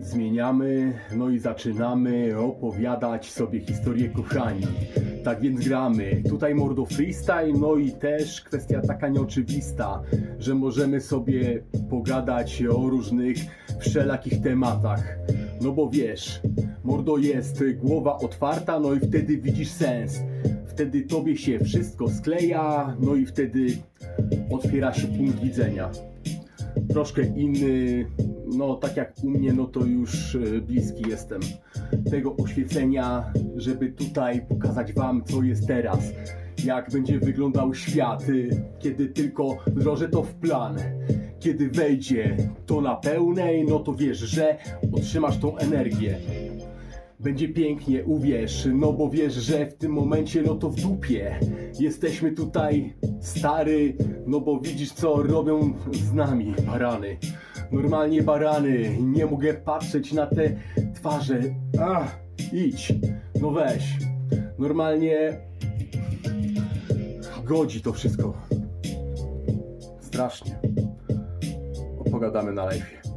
Zmieniamy, no i zaczynamy opowiadać sobie historię kochani. Tak więc gramy. Tutaj mordo freestyle, no i też kwestia taka nieoczywista, że możemy sobie pogadać o różnych wszelakich tematach. No bo wiesz, mordo jest głowa otwarta, no i wtedy widzisz sens. Wtedy tobie się wszystko skleja, no i wtedy otwiera się punkt widzenia troszkę inny, no tak jak u mnie, no to już e, bliski jestem tego oświecenia, żeby tutaj pokazać Wam, co jest teraz, jak będzie wyglądał świat, y, kiedy tylko wdrożę to w plan. Kiedy wejdzie to na pełnej, no to wiesz, że otrzymasz tą energię. Będzie pięknie, uwierz, no bo wiesz, że w tym momencie, no to w dupie. Jesteśmy tutaj stary, no bo widzisz co robią z nami barany. Normalnie barany, nie mogę patrzeć na te twarze. Ach, idź, no weź. Normalnie godzi to wszystko. Strasznie. Opogadamy na live.